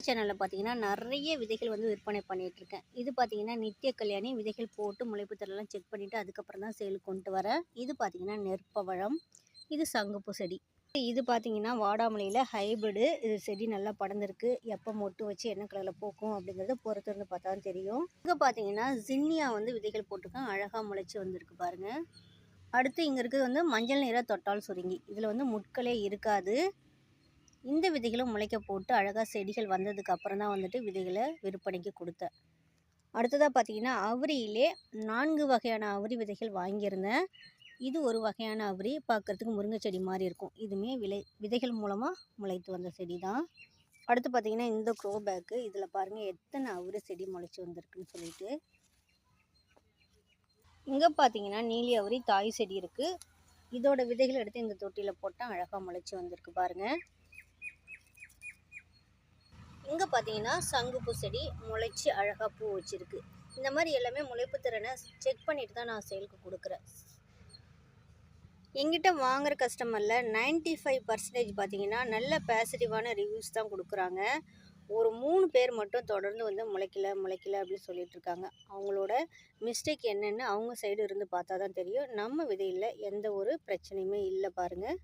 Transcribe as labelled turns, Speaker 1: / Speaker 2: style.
Speaker 1: சேனலில் பார்த்தீங்கன்னா நிறைய விதைகள் வந்து விற்பனை பண்ணிகிட்ருக்கேன் இருக்கேன் இது பார்த்தீங்கன்னா நித்திய கல்யாணி விதைகள் போட்டு முளைப்பு தரலாம் செக் பண்ணிவிட்டு அதுக்கப்புறம் தான் சேலுக்கு கொண்டு வரேன் இது பார்த்தீங்கன்னா நெற்பவழம். இது சங்குப்பு செடி. இது பார்த்தீங்கன்னா வாடாமலையில் ஹைபிரிடு இது செடி நல்லா படர்ந்துருக்கு. எப்போ மொட்டு வச்சு என்ன கலரில் பூக்கும் அப்படிங்கிறத பொறுத்திருந்து பார்த்தா தான் தெரியும். இங்கே பார்த்தீங்கன்னா ஜின்னியா வந்து விதைகள் போட்டிருக்கேன். அழகாக முளைச்சி வந்திருக்கு பாருங்கள் அடுத்து இங்கே இருக்கிறது வந்து மஞ்சள் நிற தொட்டால் சுருங்கி. இதில் வந்து முட்களே இருக்காது. இந்த விதைகளும் முளைக்க போட்டு அழகாக செடிகள் வந்ததுக்கு அப்புறம் தான் வந்துட்டு விதைகளை விற்பனைக்கு கொடுத்தேன். அடுத்ததாக பார்த்தீங்கன்னா அவரியிலே நான்கு வகையான அவரி விதைகள் வாங்கியிருந்தேன். இது ஒரு வகையான அவரி பார்க்குறதுக்கு முருங்கை செடி மாதிரி இருக்கும். இதுவுமே விலை விதைகள் மூலமாக முளைத்து வந்த செடி தான். அடுத்து பார்த்தீங்கன்னா இந்த க்ரோ பேக்கு இதில் பாருங்கள் எத்தனை அவரி செடி முளைச்சி வந்திருக்குன்னு சொல்லிட்டு. இங்கே பார்த்தீங்கன்னா நீலி அவரி தாய் செடி இருக்குது இதோட விதைகள் எடுத்து இந்த தொட்டியில் போட்டால் அழகாக முளைச்சி வந்திருக்கு பாருங்கள் இங்கே பார்த்தீங்கன்னா சங்குப்பூ செடி முளைச்சி அழகாக பூ வச்சுருக்கு. இந்த மாதிரி எல்லாமே முளைப்பு திறனை செக் பண்ணிட்டு தான் நான் சேலுக்கு கொடுக்குறேன். எங்கிட்ட வாங்குற கஸ்டமரில் நைன்ட்டி ஃபைவ் பர்சன்டேஜ் பார்த்தீங்கன்னா நல்ல பாசிட்டிவான ரிவ்யூஸ் தான் கொடுக்குறாங்க. ஒரு மூணு பேர் மட்டும் தொடர்ந்து வந்து முளைக்கல முளைக்கல அப்படின்னு சொல்லிட்டு இருக்காங்க. அவங்களோட மிஸ்டேக் என்னென்னு அவங்க சைடு இருந்து பார்த்தா தான் தெரியும். நம்ம விதையில் எந்த ஒரு பிரச்சனையுமே இல்லை பாருங்கள்